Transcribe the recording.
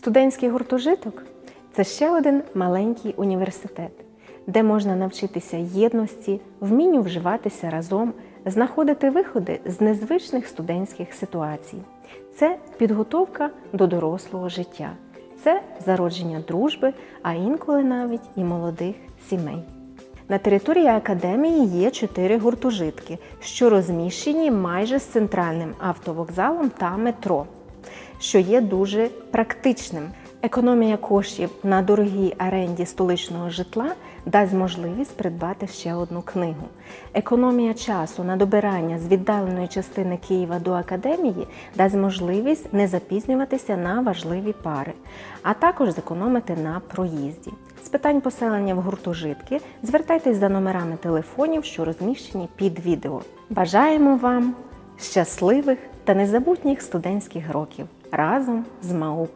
Студентський гуртожиток це ще один маленький університет, де можна навчитися єдності, вмінню вживатися разом, знаходити виходи з незвичних студентських ситуацій. Це підготовка до дорослого життя, це зародження дружби, а інколи навіть і молодих сімей. На території академії є чотири гуртожитки, що розміщені майже з центральним автовокзалом та метро, що є дуже практичним. Економія коштів на дорогій оренді столичного житла дасть можливість придбати ще одну книгу. Економія часу на добирання з віддаленої частини Києва до академії дасть можливість не запізнюватися на важливі пари, а також зекономити на проїзді. З питань поселення в гуртожитки звертайтесь за номерами телефонів, що розміщені під відео. Бажаємо вам щасливих та незабутніх студентських років разом з МАУП!